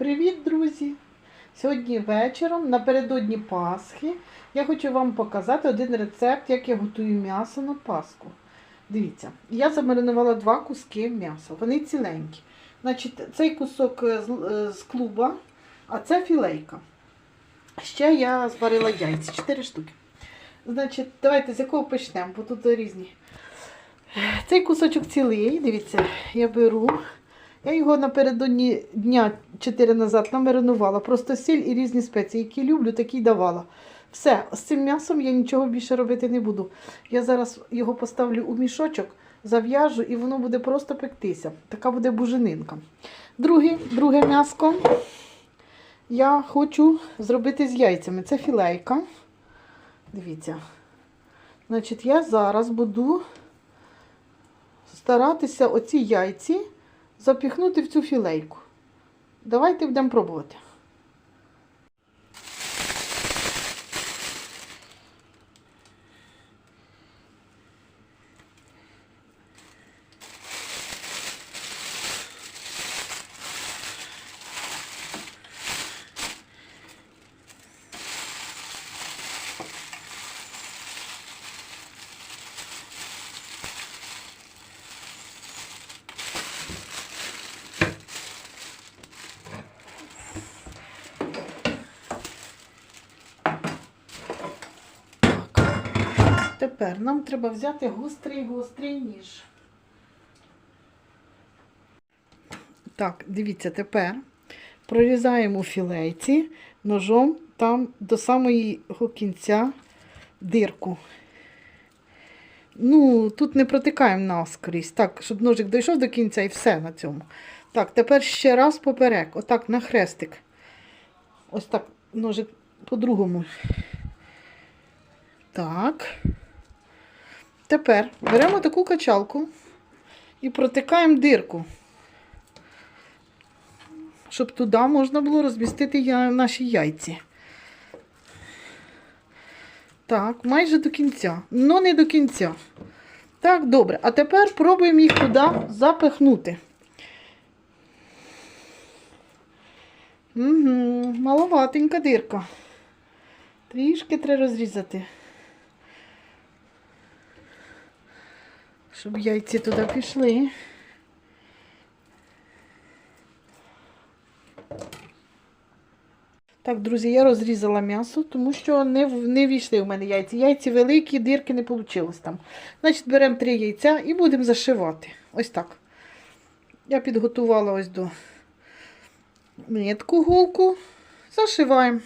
Привіт, друзі! Сьогодні вечором, напередодні Пасхи, я хочу вам показати один рецепт, як я готую м'ясо на Пасху. Дивіться, я замаринувала два куски м'яса, вони ціленькі. Значить, цей кусок е, е, з клуба, а це філейка. Ще я зварила яйця, 4 штуки. Значить, давайте з якого почнемо, бо тут різні. Цей кусочок цілий, дивіться, я беру. Я його напередодні дня 4 назад намаринувала. Просто сіль і різні спеції, які люблю, такі давала. Все, з цим м'ясом я нічого більше робити не буду. Я зараз його поставлю у мішочок, зав'яжу і воно буде просто пектися. Така буде буженинка. Друге, друге м'яско я хочу зробити з яйцями. Це філейка. Дивіться. Значить, я зараз буду старатися оці яйці запіхнути в цю філейку. Давайте будемо пробувати. Тепер нам треба взяти гострий гострий ніж. Так, дивіться, тепер прорізаємо філейці ножом там до самого кінця дирку. Ну, тут не протикаємо наскрізь, так, щоб ножик дійшов до кінця і все на цьому. Так, тепер ще раз поперек, отак на хрестик. Ось так ножик по-другому. Так. Тепер беремо таку качалку і протикаємо дирку, щоб туди можна було розмістити наші яйці. Так, майже до кінця. Ну, не до кінця. Так, добре. А тепер пробуємо їх туди запихнути. Угу, маловатенька дирка. Трішки треба розрізати. Щоб яйці туди пішли. Так, друзі, я розрізала м'ясо, тому що не, не війшли в мене яйці. Яйці великі, дірки не вийшло там. Значить, беремо три яйця і будемо зашивати. Ось так. Я підготувала ось до нитку голку. Зашиваємо.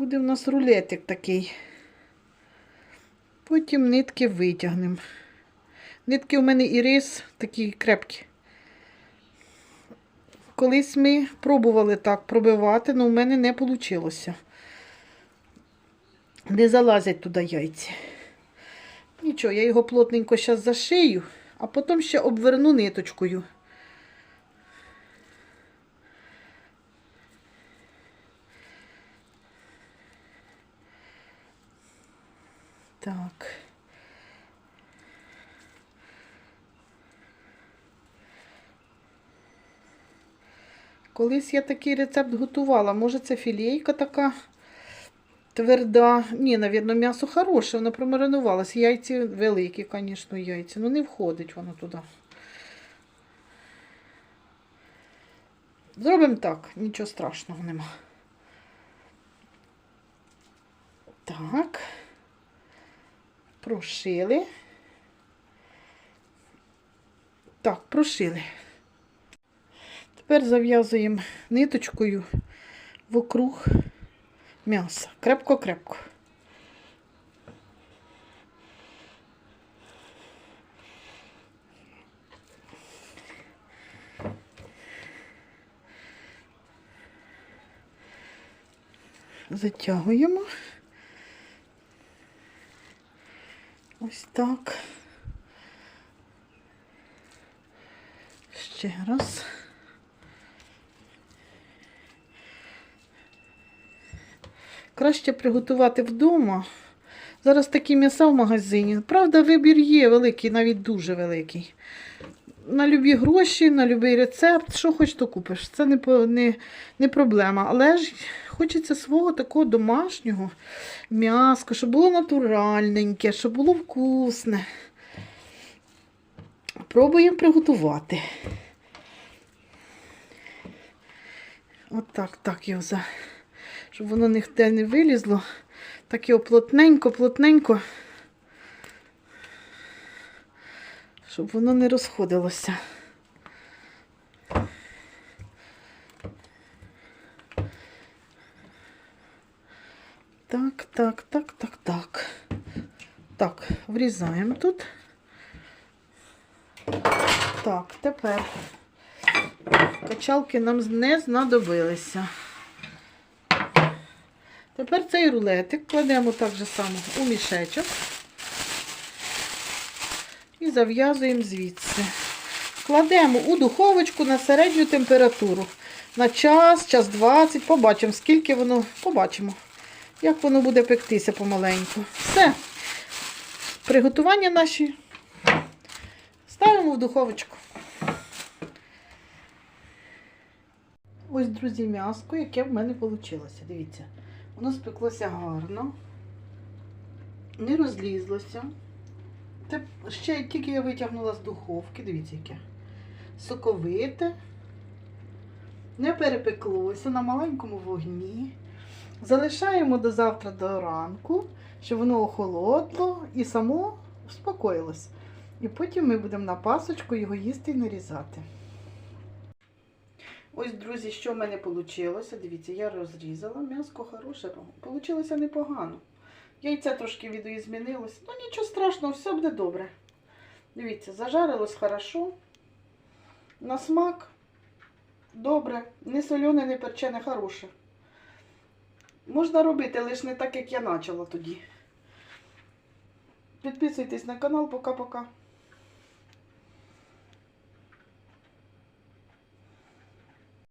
Буде в нас рулетик такий. Потім нитки витягнемо. Нитки у мене і рис такі крепкі. Колись ми пробували так пробивати, але в мене не вийшло. Не залазять туди яйці. Нічого, я його плотненько зараз зашию, а потім ще обверну ниточкою. Так. Колись я такий рецепт готувала. Може, це філейка така тверда. Ні, навірно, м'ясо хороше, воно промаринувалося. Яйці великі, звісно, яйця. Ну не входить воно туди. Зробимо так, нічого страшного нема. Так. Прошили. Так, прошили. Тепер зав'язуємо ниточкою вокруг м'яса. Крепко-крепко. Затягуємо. Ось так. Ще раз. Краще приготувати вдома, Зараз такі м'яса в магазині. Правда, вибір є великий, навіть дуже великий. На любі гроші, на будь-який рецепт, що хоч то купиш. Це не, не, не проблема. Але ж хочеться свого такого домашнього м'яска, щоб було натуральненьке, щоб було вкусне. Пробуємо приготувати. От так, так його за. Щоб воно ніде не вилізло. Так його плотненько, плотненько. Щоб воно не розходилося. Так, так, так, так, так. Так, врізаємо тут. Так, тепер качалки нам не знадобилися. Тепер цей рулетик кладемо так же само у мішечок і зав'язуємо звідси. Кладемо у духовочку на середню температуру. На час, час 20. Побачимо, скільки воно, побачимо, як воно буде пектися помаленьку. Все. Приготування наші ставимо в духовочку. Ось, друзі, м'яско, яке в мене вийшло. Дивіться, воно спеклося гарно, не розлізлося. Те, ще тільки я витягнула з духовки, дивіться, яке. Соковите, не перепеклося на маленькому вогні. Залишаємо до завтра до ранку, щоб воно охолодло і само успокоїлось. І потім ми будемо на пасочку його їсти і нарізати. Ось, друзі, що в мене вийшло. Дивіться, я розрізала м'яско хороше. Получилося непогано. Яйце трошки відео змінилось. Ну нічого страшного, все буде добре. Дивіться, зажарилось хорошо. На смак добре. Не солене, не перчене, хороше. Можна робити, лише не так, як я почала тоді. Підписуйтесь на канал, пока-пока.